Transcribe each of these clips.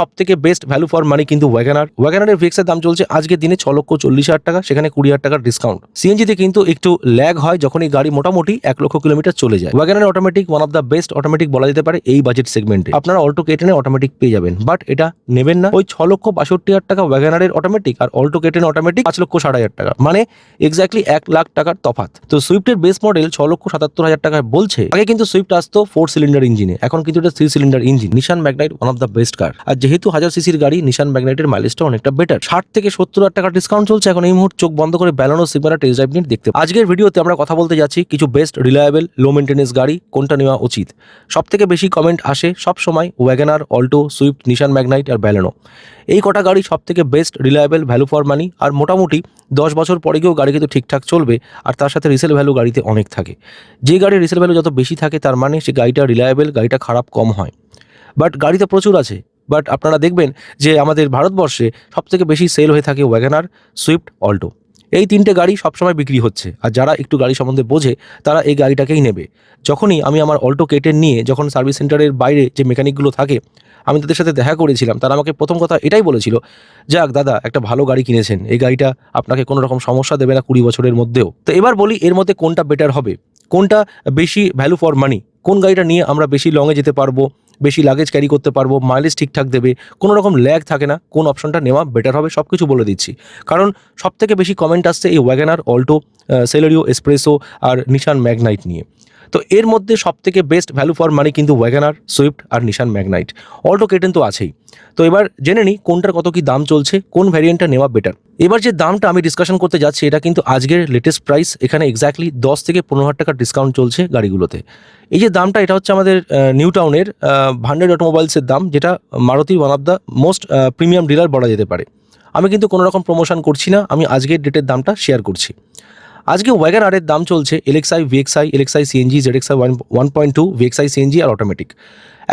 সব থেকে best value for money কিন্তু ওয়াগানার ওয়াগানারের ভিএক্সের দাম চলছে আজকের দিনে ছ লক্ষ চল্লিশ হাজার টাকা, সেখানে কুড়ি হাজার টাকার ডিসকাউন্ট সিএনজিতে কিন্তু একটু ল্যাগ হয় যখন এই গাড়ি মোটামুটি এক লক্ষ কিলোমিটার চলে যায়। Wagon R automatic one of the best automatic বলা যেতে পারে এই বাজেট সেগমেন্টে আপনারা অল্টো কেটেনে অটোমেটিক পেয়ে যাবেন বাট এটা নেবেন না। ওই ছ লক্ষ বাষট্টি হাজার টাকা ওয়াগানারের অটোমেটিক আর অল্টো কেটেন অটোমেটিক পাঁচ লক্ষ ষাট হাজার টাকা। মানে এক্স্যাক্টলি এক লাখ টাকার তফাৎ। তো সুইফটের বেস মডেল ছ লক্ষ সাতাত্তর হাজার টাকায় বলছে, আগে কিন্তু সুইফট আসতো ফোর সিলিন্ডার ইঞ্জিনে এখন কিন্তু এটা three cylinder engine Nissan Magnite one of the best car আর হাজার সিসির গাড়ি নিশান ম্যাগনাইটের মাইলেজটা অনেকটা বেটার ষাট থেকে সত্তর হাজার টাকা ডিসকাউন্ট চলছে। এখন এই মুহূর্তে চোখ বন্ধ করে ব্যালানো সিগমারা টেস্ট ড্রাইভ নিয়ে দেখতে আজকের ভিডিওতে আমরা কথা বলতে যাচ্ছি কিছু বেস্ট রিলায়েবল লো মেনটেন্যান্স গাড়ি, কোনটা নেওয়া উচিত? সব থেকে বেশি কমেন্ট আসে সব সময় WagonR Alto Swift Nissan Magnite আর ব্যালানো এই কটা গাড়ি সব থেকে best reliable value for money আর মোটামুটি দশ বছর পরে গিয়েও গাড়ি কিন্তু ঠিকঠাক চলবে আর তার সাথে রিসেল ভ্যালু গাড়িতে অনেক থাকে। যে গাড়ির রিসেল ভ্যালু যত বেশি থাকে তার মানে সে গাড়িটা রিলায়েবল গাড়িটা খারাপ কম হয়। বাট গাড়িতে প্রচুর আছে। বাট আপনারা দেখবেন যে আমাদের ভারতবর্ষে সব থেকে বেশি সেল হয়ে থাকে ওয়াগনার সুইফট অল্টো এই তিনটে গাড়ি সবসময় বিক্রি হচ্ছে। আর যারা একটু গাড়ি সম্বন্ধে বোঝে, তারা এই গাড়িটাকেই নেবে। যখনই আমি আমার অল্টো কেটেন নিয়ে যখন সার্ভিস সেন্টারের বাইরে যে মেকানিকগুলো থাকে, আমি তাদের সাথে দেখা করেছিলাম, তারা আমাকে প্রথম কথা এটাই বলেছিল, যাক দাদা, একটা ভালো গাড়ি কিনেছেন। এই গাড়িটা আপনাকে কোনো রকম সমস্যা দেবে না কুড়ি বছরের মধ্যেও। তো এবার বলি, এর মধ্যে কোনটা বেটার হবে? কোনটা বেশি ভ্যালু ফর মানি কোন গাড়িটা নিয়ে আমরা বেশি লংয়ে যেতে পারব? বেশি লাগেজ ক্যারি করতে পারব মাইলেজ ঠিকঠাক দেবে, কোনো রকম ল্যাগ থাকে না, কোন অপশনটা নেওয়া বেটার হবে সব কিছু বলে দিচ্ছি। কারণ সব থেকে বেশি কমেন্ট আসছে এই WagonR Alto Celerio S Presso আর নিশান ম্যাগনাইট নিয়ে। তো এর মধ্যে সব থেকে বেস্ট ভ্যালু ফর মানি কিন্তু ওয়াগানার সুইফট আর Nissan Magnite Alto K ten তো আছেই। তো এবার জেনে নিই কোনটার কত কি দাম চলছে, কোন ভ্যারিয়েন্টটা নেওয়া বেটার এবার যে দামটা আমি ডিসকাশন করতে যাচ্ছি, এটা কিন্তু আজকের লেটেস্ট প্রাইস এখানে এক্স্যাক্টলি দশ থেকে পনেরো হাজার টাকার ডিসকাউন্ট চলছে গাড়িগুলোতে। এই যে দামটা, এটা হচ্ছে আমাদের নিউ টাউনের ভান্ডেড অটোমোবাইলসের দাম, যেটা মারুতির one of the most premium dealer বলা যেতে পারে। আমি কিন্তু কোনো রকম প্রমোশন করছি না, আমি আজকের ডেটের দামটা শেয়ার করছি। আজকে ওয়াগান আরের দাম চলছে LXi VXi LXi CNG ZXi one one point two VXi CNG আর অটোমেটিক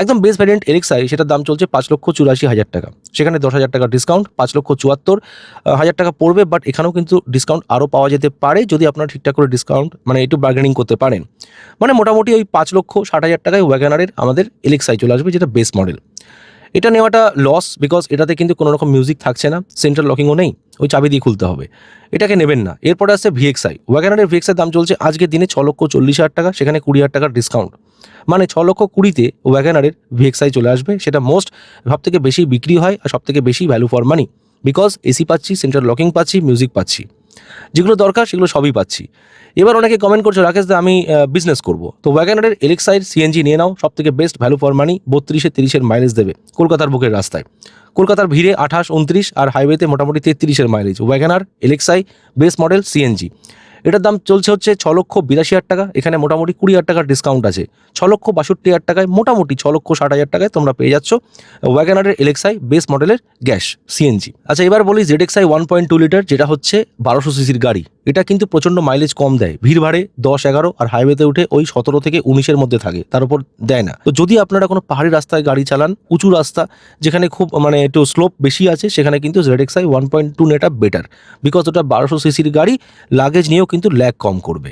একদম বেস ভ্যারিয়েন্ট এলএক্সআই সেটার দাম চলছে পাঁচ লক্ষ চুরাশি হাজার টাকা। সেখানে দশ হাজার টাকা ডিসকাউন্ট পাঁচ লক্ষ চুয়াত্তর হাজার টাকা পড়বে বাট এখানেও কিন্তু ডিসকাউন্ট আরও পাওয়া যেতে পারে যদি আপনারা ঠিকঠাক করে ডিসকাউন্ট মানে একটু বার্গেনিং করতে পারেন। মানে মোটামুটি ওই পাঁচ লক্ষ ষাট হাজার টাকায় ওয়াগানারের আমাদের এলএক্সআই চলে আসবে, যেটা বেস মডেল এটা নেওয়াটা লস বিকজ এটাতে কিন্তু কোনো রকম মিউজিক থাকছে না সেন্ট্রাল লকিংও নেই, ওই চাবি দিয়ে খুলতে হবে। এটাকে নেবেন না। এরপরে আসছে ভিএক্সআই ওয়াগানারের ভিএক্সআই দাম চলছে আজকের দিনে ছ লক্ষ চল্লিশ হাজার টাকা, সেখানে কুড়ি হাজার টাকার ডিসকাউন্ট মানে ছ লক্ষ কুড়িতে ওয়াগানারের ভিএক্সআই চলে আসবে, সেটা মোস্ট সব থেকে বেশি বিক্রি হয় আর সব থেকে বেশি value for money because AC পাচ্ছি সেন্ট্রাল লকিং পাচ্ছি মিউজিক পাচ্ছি। যেগুলো দরকার, সেগুলো সবই পাচ্ছি। এবার অনেকে কমেন্ট করছে, রাকেশ দা, আমি বিজনেস করব। তো ওয়াগানারের এলেক্সাইড সিএনজি নিয়ে নাও সব থেকে বেস্ট ভ্যালু ফর মানি বত্রিশে তিরিশের মাইলেজ দেবে কলকাতার বুকের রাস্তায়। কলকাতার ভিড়ে আঠাশ, উনত্রিশ আর হাইওয়েতে মোটামুটি তেত্রিশের mileage Wagon R LXi best model CNG এটার দাম চলছে হচ্ছে ছ লক্ষ বিরাশি হাজার টাকা। এখানে মোটামুটি কুড়ি হাজার টাকার ডিসকাউন্ট আছে। ছ লক্ষ বাষট্টি হাজার টাকায় মোটামুটি ছ লক্ষ ষাট হাজার টাকায় তোমরা পেয়ে যাচ্ছ ওয়াগানারের এলেক্সাই বেস মডেলের গ্যাস সিএনজি আচ্ছা এবার বলি ZXi one point two litre যেটা হচ্ছে বারোশো সিসির গাড়ি। এটা কিন্তু প্রচণ্ড মাইলেজ কম দেয়। ভিড় ভাড়ে দশ, এগারো আর হাইওয়েতে উঠে ওই সতেরো থেকে উনিশের মধ্যে থাকে, তার উপর দেয় না। তো যদি আপনারা কোনো পাহাড়ি রাস্তায় গাড়ি চালান, উঁচু রাস্তা, যেখানে খুব মানে একটু স্লোপ বেশি আছে, সেখানে কিন্তু জেডএক্সআই ওয়ান পয়েন্ট টু নেটা বেটার বিকজ ওটা বারোশো সিসির গাড়ি লাগেজ নিয়েও কিন্তু ল্যাগ কম করবে।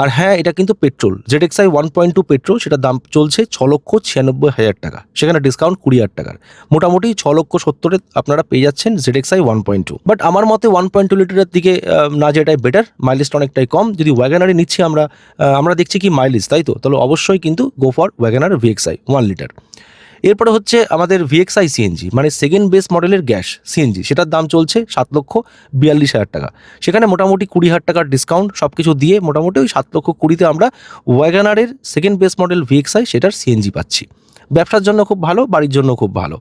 আর হ্যাঁ এটা কিন্তু petrol. ZXi one point two petrol, সেটার দাম চলছে ছ লক্ষ ছিয়ানব্বই হাজার টাকা। সেখানে ডিসকাউন্ট কুড়ি হাজার টাকার। মোটামুটি ছ লক্ষ সত্তরে আপনারা পেয়ে যাচ্ছেন ZXi one point two but আমার মতে ওয়ান পয়েন্ট টু লিটারের দিকে না যেটাই বেটার মাইলেজটা অনেকটাই কম। যদি ওয়াগানারি নিচ্ছি আমরা আমরা দেখছি কি মাইলেজ তাই তো? তাহলে অবশ্যই কিন্তু go for Wagon R VXi one litre এরপরে হচ্ছে আমাদের ভিএক্সআই সিএনজি মানে সেকেন্ড বেস মডেলের গ্যাস সিএনজি সেটার দাম চলছে সাত লক্ষ বিয়াল্লিশ হাজার টাকা। সেখানে মোটামুটি কুড়ি হাজার টাকার ডিসকাউন্ট সব কিছু দিয়ে মোটামুটি ওই সাত লক্ষ কুড়িতে আমরা ওয়াগানারের সেকেন্ড বেস মডেল ভিএক্সআই সেটার সিএনজি পাচ্ছি। ব্যবসার জন্য খুব ভালো, বাড়ির জন্য খুব ভালো।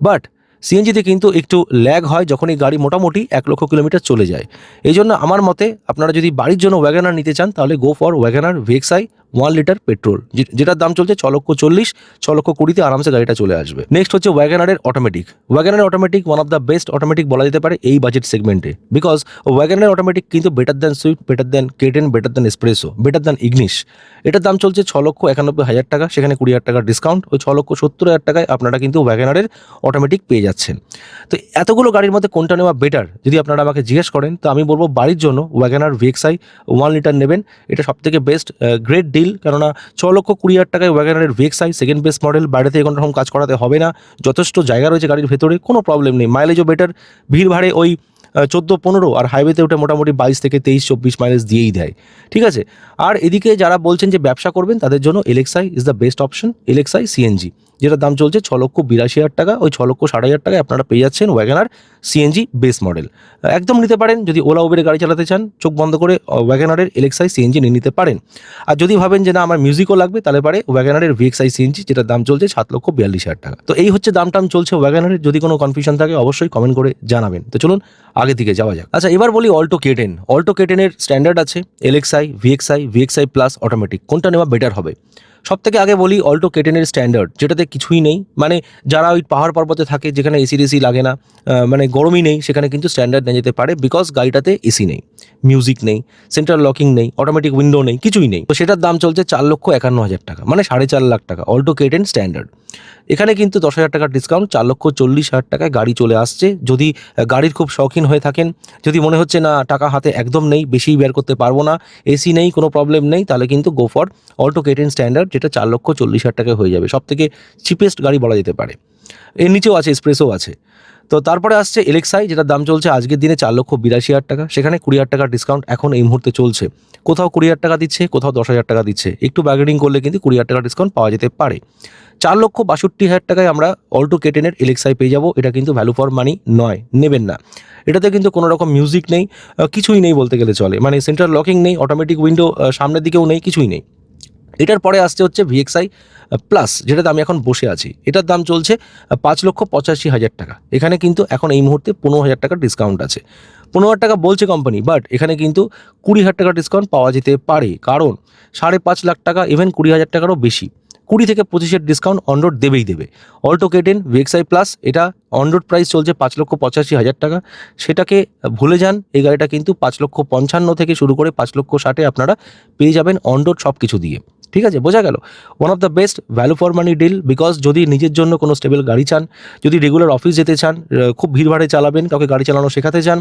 বাট সিএনজিতে কিন্তু একটু ল্যাগ হয় যখন এই গাড়ি মোটামুটি এক লক্ষ কিলোমিটার চলে যায়। এই জন্য আমার মতে আপনারা যদি বাড়ির জন্য ওয়াগানার নিতে চান, তাহলে go for Wagon R VXi one litre petrol যেটার দাম চলছে ছ লক্ষ চল্লিশ, ছ লক্ষ কুড়িতে আরামসে গাড়িটা চলে আসবে। নেক্সট হচ্ছে ওয়াগানারের automatic ওয়াগানারের automatic one of the best automatic বলা যেতে পারে এই বাজেট সেগমেন্টে বিকজ ওয়াগানারের অটোমেটিক কিন্তু better than Swift better than K ten better than S Presso better than Ignis এটার দাম চলছে ছ লক্ষ একানব্বই হাজার টাকা, সেখানে কুড়ি হাজার টাকার ডিসকাউন্ট ওই ছ লক্ষ সত্তর হাজার টাকায় আপনারা কিন্তু ওয়াগানারের অটোমেটিক পেয়ে যাচ্ছেন। তো এতগুলো গাড়ির মধ্যে কোনটা নেওয়া বেটার যদি আপনারা আমাকে জিজ্ঞেস করেন, তো আমি বলব বাড়ির জন্য ওয়াগানার ভিএক্সআই ওয়ান লিটার নেবেন। এটা সব থেকে বেস্ট গ্রেট ডিল ডিল কেননা ছ লক্ষ কুড়ি হাজার টাকায় ওয়াগানারের ভেক্সাই সেকেন্ড বেস্ট মডেল বাইরে থেকে কোনো রকম কাজ করাতে হবে না। যথেষ্ট জায়গা রয়েছে গাড়ির ভেতরে, কোনো প্রবলেম নেই। মাইলেজও বেটার ভিড় ভাড়ে ওই চোদ্দ পনেরো আর হাইওয়েতে ওটা মোটামুটি বাইশ থেকে তেইশ, চব্বিশ মাইলেজ দিয়েই দেয়। ঠিক আছে? আর এদিকে যারা বলছেন যে ব্যবসা করবেন, তাদের জন্য LXi is the best option LXi CNG যেটার দাম চলছে ছ লক্ষ বিরাশি হাজার টাকা। ওই ছ লক্ষ ষাট হাজার টাকায় আপনারা পেয়ে যাচ্ছেন ওয়াগানার সিএনজি বেস মডেল একদম নিতে পারেন যদি ওলা উবেরে গাড়ি চালাতে চান, চোখ বন্ধ করে ওয়াগানারের এলেক্সাই সিএনজি নিয়ে নিতে পারেন। আর যদি ভাবেন যে না, আমার মিউজিকও লাগবে, তাহলে পারে ওয়াগানারের ভিএক্সআই সিএনজি যেটার দাম চলছে সাত লক্ষ বিয়াল্লিশ হাজার টাকা। তো এই হচ্ছে দাম টাম চলছে ওয়াগানারের যদি কোনো কনফিউশন থাকে, অবশ্যই কমেন্ট করে জানাবেন। তো চলুন, আগে দিকে যাওয়া যাক। আচ্ছা এবার বলি অল্টো কেটেন অল্টো কেটেনের স্ট্যান্ডার্ড আছে LXI VXI VXI plus automatic কোনটা নেওয়া বেটার হবে? সব থেকে আগে বলি অল্টো কেটেনের স্ট্যান্ডার্ড যেটাতে কিছুই নেই। মানে যারা ওই পাহাড় পর্বতে থাকে, যেখানে এসি টেসি লাগে না মানে গরমই নেই, সেখানে কিন্তু স্ট্যান্ডার্ড নিয়ে যেতে পারে বিকজ গাড়িটাতে এসি নেই। মিউজিক নেই সেন্ট্রাল লকিং নেই অটোমেটিক উইন্ডো নেই, কিছুই নেই। তো সেটার দাম চলছে চার লক্ষ একান্ন হাজার টাকা মানে সাড়ে চার লাখ টাকা অল্টো কেটেন স্ট্যান্ডার্ড এখানে কিন্তু দশ হাজার টাকার ডিসকাউন্ট চার লক্ষ চল্লিশ হাজার টাকায় গাড়ি চলে আসছে। যদি গাড়ির খুব শৌখিন হয়ে থাকেন, যদি মনে হচ্ছে না, টাকা হাতে একদম নেই বেশি বের করতে পারব না এসি নেই, কোনো প্রবলেম নেই, তাহলে কিন্তু go for Alto K ten standard যেটা চার লক্ষ চল্লিশ হাজার টাকায় হয়ে যাবে সব থেকে চিপেস্ট গাড়ি বলা যেতে পারে। এর নিচেও আছে এক্সপ্রেসও আছে। তো তারপরে আসছে এলেক্সাই যেটার দাম চলছে আজকের দিনে চার লক্ষ বিরাশি হাজার টাকা। সেখানে কুড়ি হাজার টাকার ডিসকাউন্ট এখন এই মুহূর্তে চলছে। কোথাও কুড়ি হাজার টাকা দিচ্ছে, কোথাও দশ হাজার টাকা দিচ্ছে। একটু বার্গেনিং করলে কিন্তু কুড়ি হাজার টাকার ডিসকাউন্ট পাওয়া যেতে পারে। চার লক্ষ বাষট্টি হাজার টাকায় আমরা অল্টো কেটেনের এলেক্সাই পেয়ে যাব। এটা কিন্তু ভ্যালু ফর মানি নয়, নেবেন না। এটাতে কিন্তু কোনো রকম মিউজিক নেই কিছুই নেই বলতে গেলে চলে। মানে সেন্ট্রাল লকিং নেই অটোমেটিক উইন্ডো সামনের দিকেও নেই, কিছুই নেই। এটার পরে আসছে হচ্ছে ভিএক্সআই প্লাস যেটাতে আমি এখন বসে আছি। এটার দাম চলছে পাঁচ লক্ষ পঁচাশি হাজার টাকা। এখানে কিন্তু এখন এই মুহূর্তে পনেরো হাজার টাকার ডিসকাউন্ট আছে। পনেরো হাজার টাকা বলছে কোম্পানি বাট এখানে কিন্তু কুড়ি হাজার টাকার ডিসকাউন্ট পাওয়া যেতে পারে। কারণ সাড়ে পাঁচ লাখ টাকা ইভেন কুড়ি হাজার টাকারও বেশি। কুড়ি থেকে পঁচিশের ডিসকাউন্ট অনরোড দেবেই দেবে। Alto K ten VXI plus এটা অনরোড প্রাইস চলছে পাঁচ লক্ষ পঁচাশি হাজার টাকা। সেটাকে ভুলে যান, এই গাড়িটা কিন্তু পাঁচ লক্ষ পঞ্চান্ন থেকে শুরু করে পাঁচ লক্ষ ষাটে আপনারা পেয়ে যাবেন অনরোড সব কিছু দিয়ে। ঠিক আছে, বোঝা গেল। One of the best value for money deal because যদি নিজের জন্য কোনো স্টেবল গাড়ি চান, যদি রেগুলার অফিস যেতে চান খুব ভিড়ভাড়ে চালাবেন, কাউকে গাড়ি চালানো শেখাতে চান,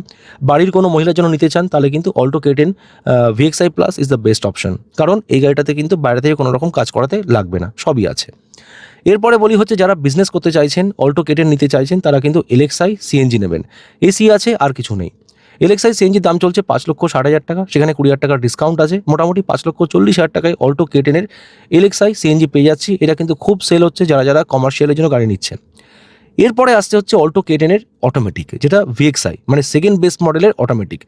বাড়ির কোনো মহিলার জন্য নিতে চান, তাহলে কিন্তু Alto K ten VXi plus is the best option কারণ এই গাড়িটাতে কিন্তু বাইরে থেকে কোনো রকম কাজ করাতে লাগবে না, সবই আছে। এরপরে বলি হচ্ছে যারা বিজনেস করতে চাইছেন অল্টো কেটেন নিতে চাইছেন, তারা কিন্তু এলেক্সাই সিএনজি নেবেন। এসি আছে, আর কিছু নেই। এলেক্সাই সিএনজির দাম চলছে পাঁচ লক্ষ ষাট হাজার টাকা, সেখানে কুড়ি হাজার টাকার ডিসকাউন্ট আছে। মোটামুটি পাঁচ লক্ষ চল্লিশ হাজার টাকায় অল্টো কেটেনের এলেক্সাই সিএনজি পেয়ে যাচ্ছি। এটা কিন্তু খুব সেল হচ্ছে যারা যারা কমার্শিয়ালের জন্য গাড়ি নিচ্ছেন। এরপরে আসতে হচ্ছে অল্টো কেটেনের অটোমেটিক যেটা ভিএক্সআই মানে সেকেন্ড বেস্ট মডেলের অটোমেটিক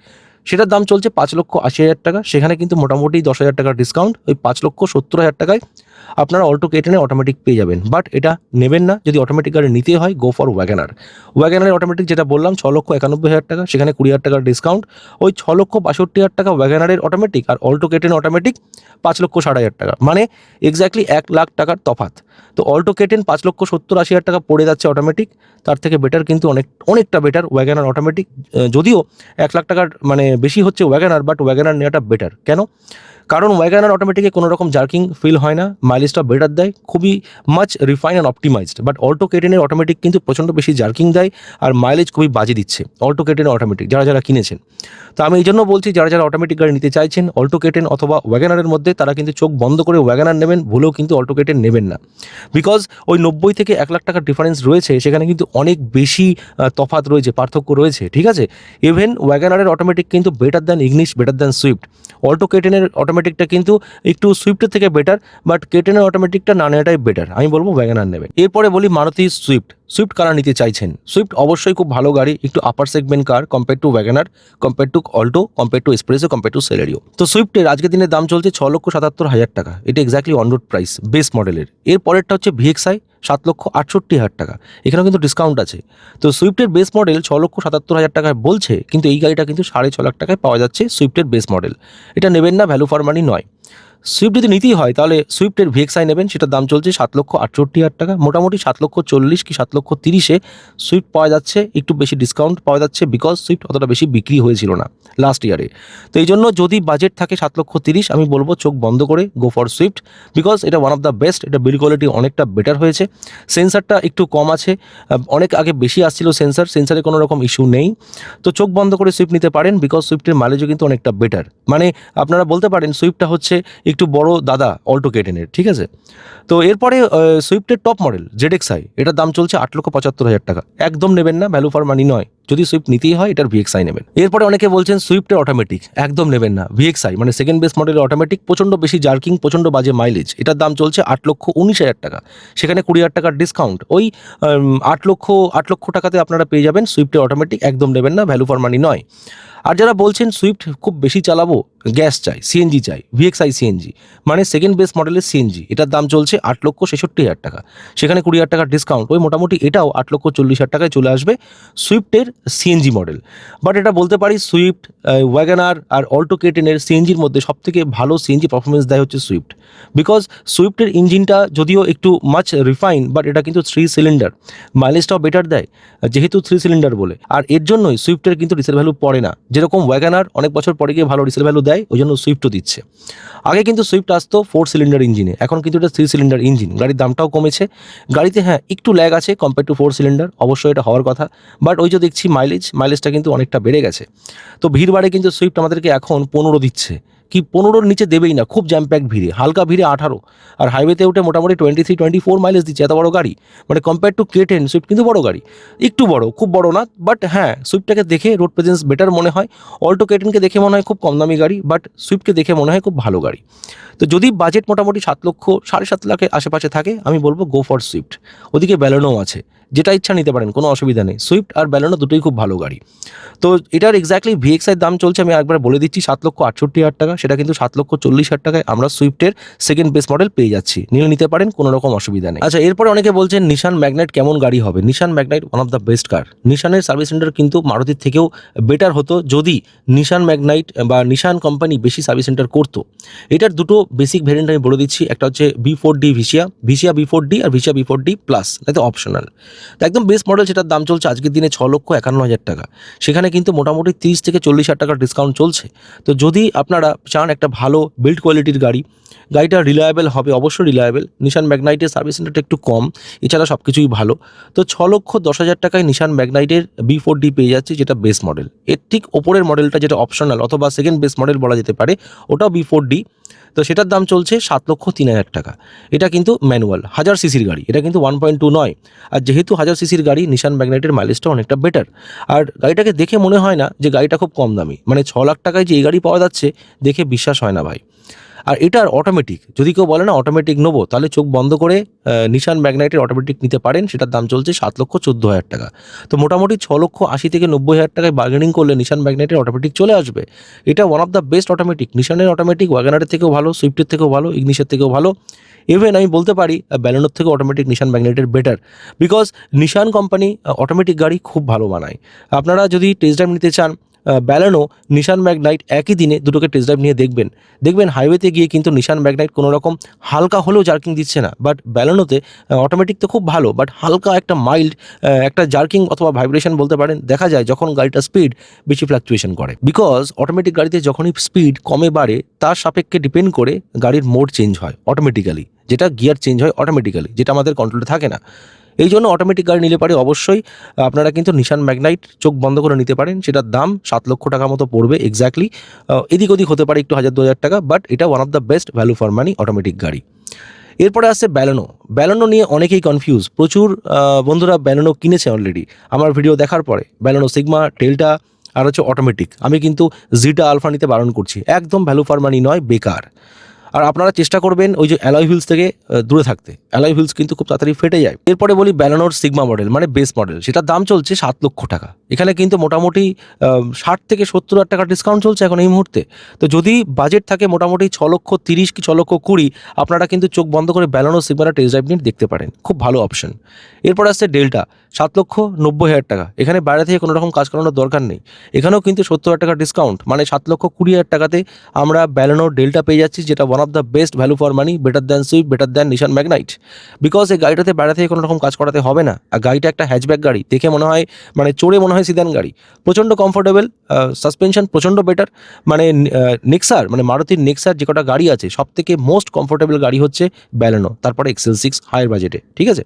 সেটার দাম চলছে পাঁচ লক্ষ আশি হাজার টাকা, সেখানে কিন্তু মোটামুটি দশ হাজার টাকার ডিসকাউন্ট ওই পাঁচ লক্ষ সত্তর হাজার টাকায়। আপনারা অল্টো কেটেনে অটোমেটিক পেয়ে যাবেন। বাট এটা নেবেন না, যদি অটোমেটিক গাড়ি নিতে হয় গো ফর ওয়াগানার ওয়াগানারের অটোমেটিক যেটা বললাম, ছ লক্ষ একানব্বই হাজার টাকা, সেখানে কুড়ি হাজার টাকার ডিসকাউন্ট ওই ছ লক্ষ বাষট্টি হাজার টাকা ওয়াগানারের অটোমেটিক আর অল্টো কেটেন অটোমেটিক পাঁচ লক্ষ ষাট হাজার টাকা। মানে এক্স্যাক্টলি এক লাখ টাকার তফাত তো অল্টো কেটেন পাঁচ লক্ষ সত্তর আশি হাজার টাকা পড়ে যাচ্ছে অটোমেটিক তার থেকে বেটার কিন্তু অনেক, অনেকটা বেটার ওয়াগানার অটোমেটিক যদিও এক লাখ টাকার মানে বেশি হচ্ছে ওয়াগানার বাট ওয়াগানার নেওয়াটা বেটার কেন? কারণ ওয়াগানার অটোমেটিকে কোনো রকম জার্কিং ফিল হয় না মাইলেজটা বেটার দেয়, খুবই much refine and optimized but Alto কেটেনের automatic কিন্তু প্রচণ্ড বেশি জার্কিং দেয় আর মাইলেজ খুবই বাজে দিচ্ছে অল্টো কেটেনের অটোমেটিক যারা যারা কিনেছেন। তো আমি এই জন্য বলছি, যারা যারা অটোমেটিক গাড়ি নিতে চাইছেন অল্টো কেটেন অথবা ওয়াগানারের মধ্যে, তারা কিন্তু চোখ বন্ধ করে ওয়াগানার নেবেন, ভুলেও কিন্তু অল্টো কেটেন নেবেন না। বিকজ ওই নব্বই থেকে এক লাখ টাকার ডিফারেন্স রয়েছে, সেখানে কিন্তু অনেক বেশি তফাৎ রয়েছে, পার্থক্য রয়েছে, ঠিক আছে? ইভেন ওয়াগানারের অটোমেটিক কিন্তু better than Ignis better than Swift Alto কেটেনের অটোমেটিকটা কিন্তু একটু সুইফটের থেকে বেটার বাট কেটেনের অটোমেটিকটা না নেওয়াটাই বেটার আমি বলব ওয়াগানার নেবেন এরপরে বলি মারুতি সুইফট সুইফট কারা নিতে চাইছেন? সুইফট অবশ্যই খুব ভালো গাড়ি, একটু upper segment car compare to WagonR compare to Alto compare to S-Presso compare to Celerio তো সুইফটের আজকের দিনের দাম চলছে ছ লক্ষ সাতাত্তর হাজার টাকা। এটা exactly on road price base মডেলের এর পরেরটা হচ্ছে ভিএক্সআই সাত লক্ষ আটষট্টি হাজার টাকা। এখানেও কিন্তু ডিসকাউন্ট আছে। তো সুইফটের বেস মডেল ছ লক্ষ সাতাত্তর হাজার টাকায় বলছে, কিন্তু এই গাড়িটা কিন্তু সাড়ে ছ লাখ টাকায় পাওয়া যাচ্ছে সুইফটের বেস মডেল এটা নেবেন না ভ্যালু ফর মানি নয়। সুইফট যদি নিতেই হয়, তাহলে সুইফটের ভিএক্সআই নেবেন, সেটার দাম চলছে সাত লক্ষ আটষট্টি হাজার টাকা। মোটামুটি সাত লক্ষ চল্লিশ কি সাত লক্ষ তিরিশে সুইফট পাওয়া যাচ্ছে, একটু বেশি ডিসকাউন্ট পাওয়া যাচ্ছে বিকজ সুইফট অতটা বেশি বিক্রি হয়েছিল না লাস্ট ইয়ারে তো এই জন্য যদি বাজেট থাকে সাত লক্ষ তিরিশ, আমি বলব চোখ বন্ধ করে গো ফর সুইফট বিকজ এটা ওয়ান অফ দ্য বেস্ট এটা বিল কোয়ালিটি অনেকটা বেটার হয়েছে। সেন্সারটা একটু কম আছে অনেক আগে বেশি আসছিল সেন্সার সেন্সারে কোনো রকম ইস্যু নেই। তো চোখ বন্ধ করে সুইফট নিতে পারেন বিকজ সুইফটের মাইলেজও কিন্তু অনেকটা বেটার মানে আপনারা বলতে পারেন সুইফটটা হচ্ছে একটু বড় দাদা অল্টো কেটেনের ঠিক আছে? তো এরপরে সুইফটের top model Z X I এটার দাম চলছে আট লক্ষ পঁচাত্তর হাজার টাকা। একদম নেবেন না ভ্যালু ফর মানি নয়। যদি সুইফট নিতেই হয়, এটার ভিএক্সআই নেবেন। এরপরে অনেকে বলছেন সুইফটের অটোমেটিক একদম নেবেন না ভিএক্সআই মানে সেকেন্ড বেস মডেলের অটোমেটিক প্রচণ্ড বেশি জার্কিং প্রচণ্ড বাজে মাইলেজ এটার দাম চলছে আট লক্ষ উনিশ হাজার টাকা। সেখানে কুড়ি হাজার টাকার ডিসকাউন্ট ওই আট লক্ষ আট লক্ষ টাকাতে আপনারা পেয়ে যাবেন সুইফটের অটোমেটিক একদম নেবেন না ভ্যালু ফর মানি নয়। আর যারা বলছেন সুইফট খুব বেশি চালাবো গ্যাস চাই সিএনজি চাই ভিএক্সআই সিএনজি মানে সেকেন্ড বেস মডেলের সিএনজি এটার দাম চলছে আট লক্ষ ছেষট্টি হাজার টাকা। সেখানে কুড়ি হাজার টাকার ডিসকাউন্ট ওই মোটামুটি এটাও আট লক্ষ চল্লিশ হাজার টাকায় চলে আসবে সুইফটের সিএনজি মডেল বাট এটা বলতে পারি সুইফট ওয়াগানার আর অল্টো কেটেনের সিএনজির মধ্যে সব থেকে ভালো সিএনজি পারফরমেন্স দেয় হচ্ছে সুইফট বিকজ সুইফটের ইঞ্জিনটা যদিও একটু মাচ রিফাইন বাট এটা কিন্তু থ্রি সিলিন্ডার মাইলেজটাও বেটার দেয়, যেহেতু থ্রি সিলিন্ডার বলে। আর এর জন্যই সুইফটের কিন্তু রিসেল ভ্যালু পড়ে না। যেরকম ওয়াগানার অনেক বছর পরে গিয়ে ভালো রিসেল ভ্যালু দেয়, ওই জন্য সুইফটও দিচ্ছে। আগে কিন্তু সুইফট আসতো ফোর সিলিন্ডার ইঞ্জিনে এখন কিন্তু এটা থ্রি সিলিন্ডার ইঞ্জিন গাড়ির দামটাও কমেছে। গাড়িতে হ্যাঁ একটু ল্যাগ আছে কম্পেয়ার টু ফোর সিলিন্ডার অবশ্যই এটা হওয়ার কথা। বাট ওই যে দেখছি মাইলেজ মাইলেজটা কিন্তু অনেকটা বেড়ে গেছে। তো ভিড় বাড়ে কিন্তু সুইফট আমাদেরকে এখন পনেরো দিচ্ছে। কি পনেরোর নিচে দেবেই না, খুব জ্যাম প্যাক ভিড়ে, হালকা ভিড়ে আঠারো। আর হাইওয়েতে উঠে মোটামুটি twenty three twenty four mileage দিচ্ছে, এত বড় গাড়ি। মানে compare to K ten Swift কিন্তু বড় গাড়ি। একটু বড়, খুব বড় না বাট হ্যাঁ সুইফটটাকে দেখে রোড প্রেজেন্স বেটার মনে হয়। অল্টো কেটেনকে দেখে মনে হয় খুব কম দামি গাড়ি বাট সুইফটকে দেখে মনে হয় খুব ভালো গাড়ি। তো যদি বাজেট মোটামুটি সাত লক্ষ, সাড়ে সাত লাখের আশেপাশে থাকে, আমি বলব গো ফর সুইফট ওদিকে ব্যালেনো আছে, যেটা ইচ্ছা নিতে পারেন, কোনো অসুবিধা নেই। সুইফট আর ব্যালেনো দুটোই খুব ভালো গাড়ি। তো এটার এক্স্যাক্টলি ভিএক্সআই দাম চলছে, আমি একবার বলে দিচ্ছি, সাত লক্ষ আটষট্টি হাজার টাকা। সেটা কিন্তু সাত লক্ষ চল্লিশ হাজার টাকায় আমরা সুইফটের সেকেন্ড বেস মডেল পেয়ে যাচ্ছি। নিয়ে নিতে পারেন, কোনো রকম অসুবিধা নেই। আচ্ছা এরপরে অনেকে বলছেন, নিশান ম্যাগনাইট কেমন গাড়ি হবে? Nissan Magnite one of the best car নিশানের service centre কিন্তু মারুতির থেকেও বেটার হতো যদি নিশান ম্যাগনাইট বা নিশান কোম্পানি বেশি সার্ভিস সেন্টার করতো। এটার দুটো বেসিক ভেরিয়েন্ট আমি বলে দিচ্ছি। একটা হচ্ছে B four D Visia Visia B four D আর Visia B four D plus তাতে অপশনাল তো একদম বেস্ট মডেল সেটার দাম চলছে আজকের দিনে ছ লক্ষ একান্ন হাজার টাকা। সেখানে কিন্তু মোটামুটি তিরিশ থেকে চল্লিশ হাজার টাকার ডিসকাউন্ট চলছে। তো যদি আপনারা চান একটা ভালো বিল্ড কোয়ালিটির গাড়ি। গাড়িটা রিলায়েবল হবে, অবশ্যই রিলায়েবল নিশান ম্যাগনাইটের সার্ভিস সেন্টারটা একটু কম, এছাড়া সব কিছুই ভালো। তো ছ লক্ষ দশ হাজার টাকায় নিশান ম্যাগনাইটের বি ফোর ডি পেয়ে যাচ্ছে, যেটা বেস মডেল এর ঠিক ওপরের মডেলটা যেটা অপশনাল অথবা সেকেন্ড বেস মডেল বলা যেতে পারে, ওটাও বি ফোর ডি তো সেটার দাম চলছে সাত লক্ষ তিন হাজার টাকা। এটা কিন্তু ম্যানুয়াল হাজার সিসির গাড়ি। এটা কিন্তু ওয়ান পয়েন্ট টু নয়। আর যেহেতু হাজার সিসির গাড়ি নিশান ম্যাগনেটের মাইলেজটা অনেকটা বেটার আর গাড়িটাকে দেখে মনে হয় না যে গাড়িটা খুব কম দামি। মানে ছ লাখ টাকায় যে এই গাড়ি পাওয়া যাচ্ছে, দেখে বিশ্বাস হয় না ভাই। আর এটার অটোমেটিক যদি কেউ বলে না অটোমেটিক নেব, তাহলে চোখ বন্ধ করে নিশান ম্যাগনাইটের অটোমেটিক নিতে পারেন, সেটার দাম চলছে সাত লক্ষ চোদ্দ হাজার টাকা। তো মোটামুটি ছ লক্ষ আশি থেকে নব্বই হাজার টাকায় বার্গেনিং করলে নিশান ম্যাগনাইটের অটোমেটিক চলে আসবে। এটা one of the best automatic নিশানের automatic ওয়াগানারের থেকেও ভালো সুইফটের থেকেও ভালো ইগনিশের থেকেও ভালো। ইভেন আমি বলতে পারি ব্যালেনোর থেকে automatic Nissan ম্যাগনেটের better because Nissan company automatic গাড়ি খুব ভালো বানায়। আপনারা যদি টেস্ট ড্রাইভ নিতে চান ব্যালেনো নিশান ম্যাগনাইট একই দিনে দুটোকে টেস্ট ড্রাইভ নিয়ে দেখবেন। দেখবেন হাইওয়েতে গিয়ে কিন্তু নিশান ম্যাগনাইট কোনো রকম হালকা হলেও জার্কিং দিচ্ছে না বাট ব্যালেনোতে অটোমেটিক তো খুব ভালো বাট হালকা একটা মাইল্ড একটা জার্কিং অথবা ভাইব্রেশন বলতে পারেন, দেখা যায় যখন গাড়িটা স্পিড বেশি ফ্লাকচুয়েশন করে। বিকজ অটোমেটিক গাড়িতে যখনই স্পিড কমে বাড়ে, তার সাপেক্ষে ডিপেন্ড করে গাড়ির মোড চেঞ্জ হয় অটোমেটিক্যালি যেটা গিয়ার চেঞ্জ হয় অটোমেটিক্যালি যেটা আমাদের কন্ট্রোলে থাকে না। এই জন্য অটোমেটিক গাড়ি নিলে পারে অবশ্যই আপনারা কিন্তু নিশান ম্যাগনাইট চোখ বন্ধ করে নিতে পারেন, সেটার দাম সাত লক্ষ টাকা মতো পড়বে এক্স্যাক্টলি এদিক ওদিক হতে পারে একটু হাজার দু হাজার টাকা বাট এটা one of the best value for money automatic গাড়ি। এরপরে আসছে ব্যালেনো ব্যালেনো নিয়ে অনেকেই কনফিউজ প্রচুর বন্ধুরা ব্যালেনো কিনেছে অলরেডি আমার ভিডিও দেখার পরে ব্যালেনো সিগমা টেলটা আর হচ্ছে অটোমেটিক আমি কিন্তু জিটা আলফা নিতে বারণ করছি, একদম ভ্যালু ফর মানি নয়, বেকার। আর আপনারা চেষ্টা করবেন ওই যে অ্যালয় হুইলস থেকে দূরে থাকতে। অ্যালয় হুইলস কিন্তু খুব তাড়াতাড়ি ফেটে যায়। এরপরে বলি ব্যালানোর সিগমা মডেল মানে বেস মডেল। সেটার দাম চলছে সাত লক্ষ টাকা। এখানে কিন্তু মোটামুটি ষাট থেকে সত্তর হাজার টাকা ডিসকাউন্ট চলছে এখন এই মুহূর্তে। তো যদি বাজেট থাকে মোটামুটি ছ লক্ষ তিরিশ কি ছ লক্ষ কুড়ি, আপনারা কিন্তু চোখ বন্ধ করে ব্যালানোর সিগমাটা টেস্ট ড্রাইভ নিয়ে দেখতে পারেন। খুব ভালো অপশন এরপর আসছে ডেল্টা, সাত লক্ষ নব্বই হাজার টাকা। এখানে বাইরে থেকে কোনো রকম কাজ করানোর দরকার নেই। এখানেও কিন্তু সত্তর হাজার টাকা ডিসকাউন্ট মানে সাত লক্ষ কুড়ি হাজার টাকাতে আমরা ব্যালানোর ডেল্টা পেয়ে যাচ্ছি, যেটা one of the best value for money better than Swift better than Nissan Magnite because এই গাড়িটাতে বাইরে থেকে কোনো রকম কাজ করাতে হবে না। আর গাড়িটা একটা হ্যাচব্যাক গাড়ি। দেখে মনে হয় মানে চড়ে মনে হয় সিদান গাড়ি। প্রচণ্ড কমফোর্টেবল সাসপেনশন প্রচণ্ড বেটার মানে নেক্সার মানে মারুতির নেক্সার যে কটা গাড়ি আছে সব থেকে মোস্ট কমফোর্টেবল গাড়ি হচ্ছে ব্যালেনো তারপরে এক্সেল সিক্স হায়ার বাজেটে ঠিক আছে?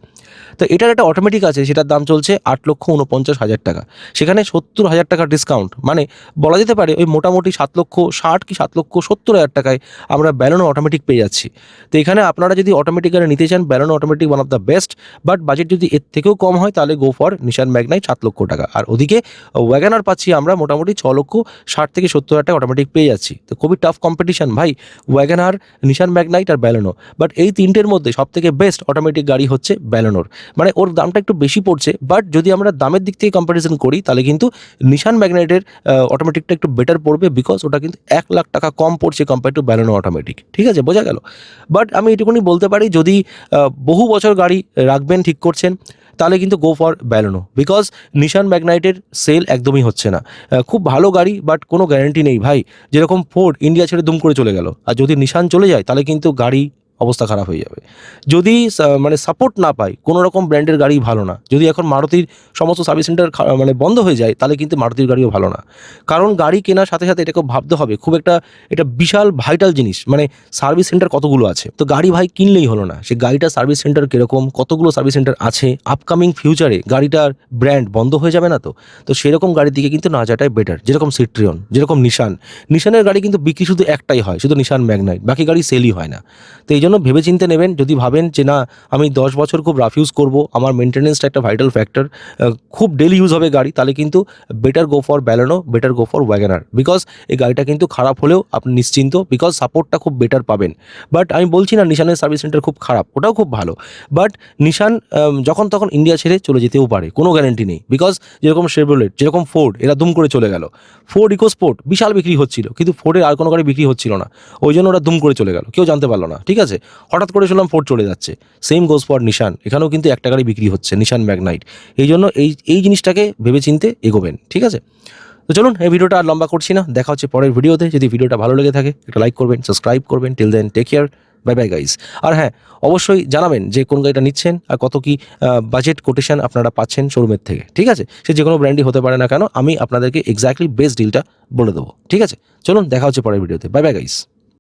তো এটার একটা অটোমেটিক আছে, সেটার দাম চলছে আট লক্ষ উনপঞ্চাশ হাজার টাকা। সেখানে সত্তর হাজার টাকার ডিসকাউন্ট মানে বলা যেতে পারে, ওই মোটামুটি সাত লক্ষ ষাট কি সাত লক্ষ সত্তর হাজার টাকায় আমরা ব্যালেনো অটোমেটিক পেয়ে যাচ্ছি। তো এখানে আপনারা যদি অটোমেটিক গাড়ি নিতে চান Baleno automatic one of the best but budget যদি এর থেকেও কম হয়, তাহলে গো ফর নিশান ম্যাগনাইট সাত লক্ষ টাকা। আর ওদিকে ওয়াগানার পাচ্ছি আমরা মোটামুটি ছ লক্ষ ষাট থেকে সত্তর হাজার টাকা অটোমেটিক পেয়ে যাচ্ছি। তো খুবই টাফ কম্পিটিশন ভাই ওয়াগানার নিশান ম্যাগনাইট আর ব্যালোনো বাট এই তিনটের মধ্যে সব থেকে বেস্ট অটোমেটিক গাড়ি হচ্ছে ব্যালোনোর মানে ওর দামটা একটু বেশি পড়ছে বাট যদি আমরা দামের দিক থেকে কম্পারিজন করি, তাহলে কিন্তু নিশান ম্যাগনাইটের অটোমেটিকটা একটু বেটার পড়বে বিকজ ওটা কিন্তু এক লাখ টাকা কম পড়ছে কম্পেয়ার টু ব্যালোনো অটোমেটিক ঠিক আছে, বোঝা গেল। বাট আমি এটুকুনি বলতে পারি, যদি বহু বছর গাড়ি রাখবেন, ঠিক করছেন, তাহলে কিন্তু go for Baleno because Nissan ম্যাগনাইটের sale একদমই হচ্ছে না। খুব ভালো গাড়ি বাট কোনো গ্যারেন্টি নেই, ভাই। যেরকম ফোর্ড ইন্ডিয়া ছেড়ে দুম করে চলে গেল। আর যদি নিশান চলে যায়, তাহলে কিন্তু গাড়ি অবস্থা খারাপ হয়ে যাবে। যদি মানে সাপোর্ট না পায়, কোনো রকম ব্র্যান্ডের গাড়ি ভালো না। যদি এখন মারুতির সমস্ত সার্ভিস সেন্টার মানে বন্ধ হয়ে যায়, তাহলে কিন্তু মারুতির গাড়িও ভালো না। কারণ গাড়ি কেনার সাথে সাথে এটাকে ভাবতে হবে, খুব একটা এটা বিশাল ভাইটাল জিনিস। মানে সার্ভিস সেন্টার কতগুলো আছে? তো গাড়ি ভাই কিনলেই হলো না। সে গাড়িটা সার্ভিস সেন্টার কীরকম, কতগুলো সার্ভিস সেন্টার আছে আপকামিং ফিউচারে গাড়িটার ব্র্যান্ড বন্ধ হয়ে যাবে না তো? তো সেরকম গাড়ির দিকে কিন্তু না যাওয়াটাই বেটার যেরকম সিট্রিয়ন যেরকম নিশান নিশানের গাড়ি কিন্তু বিক্রি শুধু একটাই হয়, শুধু নিশান ম্যাগনাইট বাকি গাড়ি সেলই হয় না। তো এই জন্য ভেবেচিন্তে নেবেন, যদি ভাবেন যে না, আমি দশ বছর খুব রাফ ইউজ করব, আমার মেনটেনেন্সটা একটা ভাইটাল ফ্যাক্টর খুব ডেলি ইউজ হবে গাড়ি, তাহলে কিন্তু better go for Baleno better go for WagonR because এই গাড়িটা কিন্তু খারাপ হলেও আপনি নিশ্চিন্ত বিকজ সাপোর্টটা খুব বেটার পাবেন। বাট আমি বলছি না নিশানের সার্ভিস সেন্টার খুব খারাপ, ওটাও খুব ভালো। বাট নিশান যখন তখন ইন্ডিয়া ছেড়ে চলে যেতেও পারে, কোনো গ্যারেন্টি নেই বিকজ যেরকম শেভরোলেট যেরকম ফোর্ড এরা দুম করে চলে গেল। ফোর্ড ইকোস্পোর্ট বিশাল বিক্রি হচ্ছিল, কিন্তু ফোর্ডের আর কোনো গাড়ি বিক্রি হচ্ছিল না, ওই জন্য ওরা দুম করে চলে গেল, কেউ জানতে পারল না, ঠিক আছে? হঠাৎ করে শুনলাম ফোর্ড চলে যাচ্ছে। সেম গোজ ফর নিশান এখানেও কিন্তু একটা গাড়ি বিক্রি হচ্ছে নিশান ম্যাগনাইট এই জন্য এই এই জিনিসটাকে ভেবে চিনতে এগোবেন, ঠিক আছে? তো চলুন, এই ভিডিওটা আর লম্বা করছি না। দেখা হচ্ছে পরের ভিডিওতে। যদি ভিডিওটা ভালো লেগে থাকে, একটা লাইক করবেন সাবস্ক্রাইব করবেন। Till then take care bye bye guys আর হ্যাঁ অবশ্যই জানাবেন যে কোন গাড়িটা নিচ্ছেন আর কত কি বাজেট কোটেশন আপনারা পাচ্ছেন শোরুমের থেকে, ঠিক আছে? সে যে কোনো ব্র্যান্ডই হতে পারে না কেন, আমি আপনাদেরকে এক্স্যাক্টলি বেস্ট ডিলটা বলে দেবো, ঠিক আছে? চলুন, দেখা হচ্ছে পরের ভিডিওতে। By bye guys